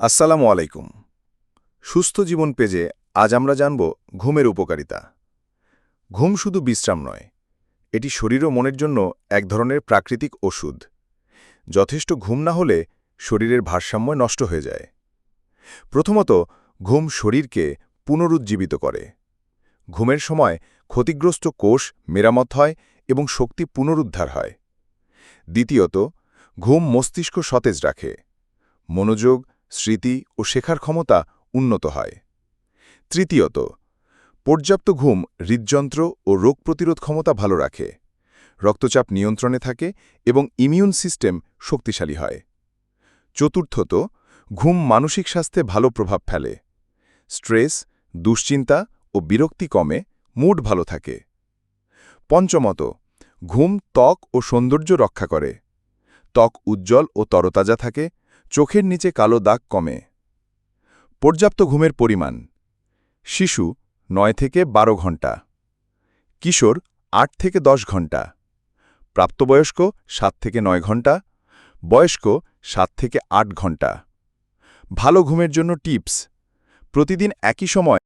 আসসালামু আলাইকুম। সুস্থ জীবন পেজে আজ আমরা জানব ঘুমের উপকারিতা। ঘুম শুধু বিশ্রাম নয়, এটি শরীর ও মনের জন্য এক ধরনের প্রাকৃতিক ওষুধ। যথেষ্ট ঘুম না হলে শরীরের ভারসাম্য নষ্ট হয়ে যায়। প্রথমত, ঘুম শরীরকে পুনরুজ্জীবিত করে। ঘুমের সময় ক্ষতিগ্রস্ত কোষ মেরামত হয় এবং শক্তি পুনরুদ্ধার হয়। দ্বিতীয়ত, ঘুম মস্তিষ্ক সতেজ রাখে। মনোযোগ স্মৃতি ও শেখার ক্ষমতা উন্নত হয়। তৃতীয়ত, পর্যাপ্ত ঘুম হৃদযন্ত্র ও রোগ প্রতিরোধ ক্ষমতা ভালো রাখে। রক্তচাপ নিয়ন্ত্রণে থাকে এবং ইমিউন সিস্টেম শক্তিশালী হয়। চতুর্থত, ঘুম মানসিক স্বাস্থ্যে ভালো প্রভাব ফেলে। স্ট্রেস, দুশ্চিন্তা ও বিরক্তি কমে, মুড ভালো থাকে। পঞ্চমত, ঘুম ত্বক ও সৌন্দর্য রক্ষা করে। ত্বক উজ্জ্বল ও তরতাজা থাকে চোখের নিচে কালো দাগ কমে। পর্যাপ্ত ঘুমের পরিমাণ। শিশু, নয় থেকে বারো ঘণ্টা কিশোর, আট থেকে দশ ঘণ্টা প্রাপ্তবয়স্ক, সাত থেকে নয় ঘণ্টা বয়স্ক, সাত থেকে আট ঘণ্টা ভালো ঘুমের জন্য টিপস। প্রতিদিন একই সময়